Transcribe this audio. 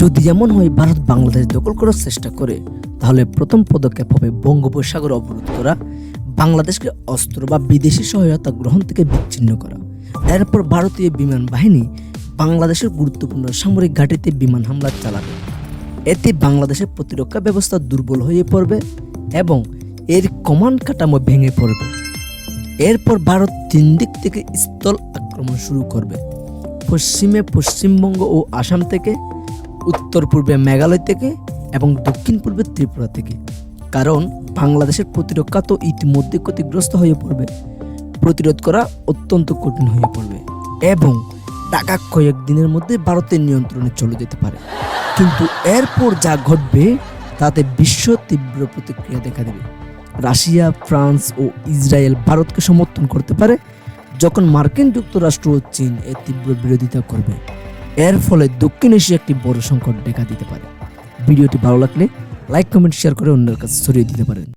যদি এমন হয় ভারত বাংলাদেশ দখল করার চেষ্টা করে, তাহলে প্রথম পদক্ষেপ হবে বঙ্গোপসাগর অবরোধ করা, বাংলাদেশকে অস্ত্র বা বিদেশি সহায়তা গ্রহণ থেকে বিচ্ছিন্ন করা। এরপর ভারতীয় বিমান বাহিনী বাংলাদেশের গুরুত্বপূর্ণ সামরিক ঘাঁটিতে বিমান হামলা চালাবে। এতে বাংলাদেশের প্রতিরক্ষা ব্যবস্থা দুর্বল হয়ে পড়বে এবং এর কমান্ড কাঠামো ভেঙে পড়বে। এরপর ভারত তিন দিক থেকে স্থল আক্রমণ শুরু করবে। পশ্চিমে পশ্চিমবঙ্গ ও আসাম থেকে উত্তর পূর্বে মেঘালয় থেকে এবং দক্ষিণ পূর্বে ত্রিপুরা থেকে। কারণ বাংলাদেশের প্রতিরক্ষা তো ইতিমধ্যে ক্ষতিগ্রস্ত হয়ে পড়বে। প্রতিরোধ করা অত্যন্ত কঠিন হয়ে পড়বে এবং টাকা কয়েক দিনের মধ্যে ভারতের নিয়ন্ত্রণে চলে যেতে পারে। কিন্তু এরপর যা ঘটবে, তাতে বিশ্ব তীব্র প্রতিক্রিয়া দেখা দেবে। রাশিয়া, ফ্রান্স ও ইসরায়েল ভারতকে সমর্থন করতে পারে, যখন মার্কিন যুক্তরাষ্ট্র ও চীন এর তীব্র বিরোধিতা করবে। এর ফলে দক্ষিণ এশিয়া একটি বড় সংকট দেখা দিতে পারে। ভিডিওটি ভালো লাগলে লাইক, কমেন্ট শেয়ার করে অন্যের কাছে ছড়িয়ে দিতে পারেন।